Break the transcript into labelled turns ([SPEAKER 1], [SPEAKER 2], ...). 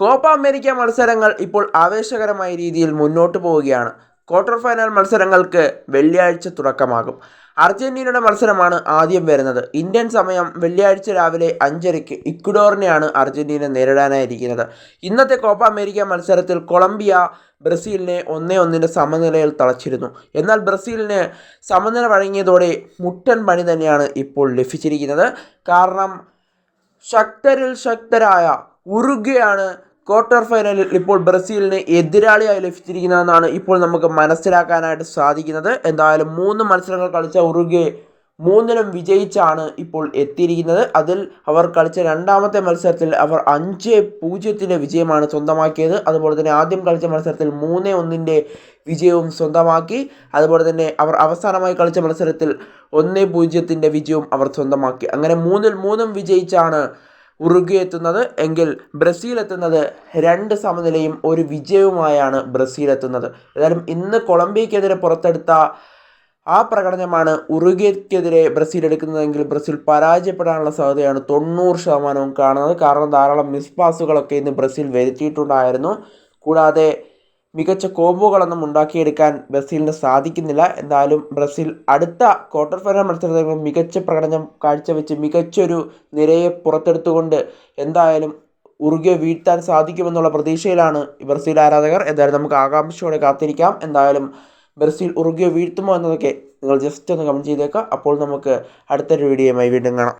[SPEAKER 1] Copa America മത്സരങ്ങൾ ഇപ്പോൾ ആവേശകരമായ രീതിയിൽ മുന്നോട്ട് പോവുകയാണ്. ക്വാർട്ടർ ഫൈനൽ മത്സരങ്ങൾക്ക് വെള്ളിയാഴ്ച തുടക്കമാകും. അർജന്റീനയുടെ മത്സരമാണ് ആദ്യം വരുന്നത്. ഇന്ത്യൻ സമയം വെള്ളിയാഴ്ച രാവിലെ അഞ്ചരയ്ക്ക് ഇക്വഡോറിനെയാണ് അർജന്റീന നേരിടാനായിരിക്കുന്നത്. ഇന്നത്തെ കോപ്പ അമേരിക്ക മത്സരത്തിൽ കൊളംബിയ ബ്രസീലിനെ ഒന്നേ ഒന്നിന്റെ സമനിലയിൽ തളച്ചിരുന്നു. എന്നാൽ ബ്രസീലിന് സമനില വഴങ്ങിയതോടെ മുട്ടൻ പണി തന്നെയാണ് ഇപ്പോൾ ലഭിച്ചിരിക്കുന്നത്. കാരണം ശക്തരിൽ ശക്തരായ ഉറുഗ്വയാണ് ക്വാർട്ടർ ഫൈനലിൽ ഇപ്പോൾ ബ്രസീലിന് എതിരാളിയായി ലഭിച്ചിരിക്കുന്നതെന്നാണ് ഇപ്പോൾ നമുക്ക് മനസ്സിലാക്കാനായിട്ട് സാധിക്കുന്നത്. എന്തായാലും മൂന്ന് മത്സരങ്ങൾ കളിച്ച ഉറുഗെ മൂന്നിനും വിജയിച്ചാണ് ഇപ്പോൾ എത്തിയിരിക്കുന്നത്. അതിൽ അവർ കളിച്ച രണ്ടാമത്തെ മത്സരത്തിൽ അവർ അഞ്ച് പൂജ്യത്തിന്റെ വിജയമാണ് സ്വന്തമാക്കിയത്. അതുപോലെ തന്നെ ആദ്യം കളിച്ച മത്സരത്തിൽ മൂന്ന് ഒന്നിന്റെ വിജയവും സ്വന്തമാക്കി. അതുപോലെ തന്നെ അവർ അവസാനമായി കളിച്ച മത്സരത്തിൽ ഒന്ന് പൂജ്യത്തിന്റെ വിജയവും അവർ സ്വന്തമാക്കി. അങ്ങനെ മൂന്നിൽ മൂന്നും വിജയിച്ചാണ് ഉറുഗ്വ എത്തുന്നത് എങ്കിൽ ബ്രസീൽ എത്തുന്നത് രണ്ട് സമനിലയും ഒരു വിജയവുമായാണ് ബ്രസീൽ എത്തുന്നത് ഏതായാലും ഇന്ന് കൊളംബിയക്കെതിരെ പുറത്തെടുത്ത ആ പ്രകടനമാണ് ഉറുഗ്വയ്ക്കെതിരെ ബ്രസീൽ എടുക്കുന്നതെങ്കിൽ ബ്രസീൽ പരാജയപ്പെടാനുള്ള സാധ്യതയാണ് തൊണ്ണൂറ് ശതമാനവും കാണുന്നത്. കാരണം ധാരാളം മിസ് പാസുകളൊക്കെ ഇന്ന് ബ്രസീൽ വരുത്തിയിട്ടുണ്ടായിരുന്നു. കൂടാതെ മികച്ച കോമ്പുകളൊന്നും ഉണ്ടാക്കിയെടുക്കാൻ ബ്രസീലിന് സാധിക്കുന്നില്ല. എന്നാലും ബ്രസീൽ അടുത്ത ക്വാർട്ടർ ഫൈനൽ മത്സരത്തിൽ മികച്ച പ്രകടനം കാഴ്ചവെച്ച് മികച്ചൊരു നിരയെ പുറത്തെടുത്തുകൊണ്ട് എന്തായാലും ഉറുഗ്വ വീഴ്ത്താൻ സാധിക്കുമെന്നുള്ള പ്രതീക്ഷയിലാണ് ബ്രസീൽ ആരാധകർ. എന്തായാലും നമുക്ക് ആകാംക്ഷയോടെ കാത്തിരിക്കാം. എന്തായാലും ബ്രസീൽ ഉറുഗ്വ വീഴ്ത്തുമോ എന്നതൊക്കെ നിങ്ങൾ ജസ്റ്റ് ഒന്ന് കമന്റ് ചെയ്തേക്കുക. അപ്പോൾ നമുക്ക് അടുത്തൊരു വീഡിയോയുമായി വീണ്ടും കാണാം.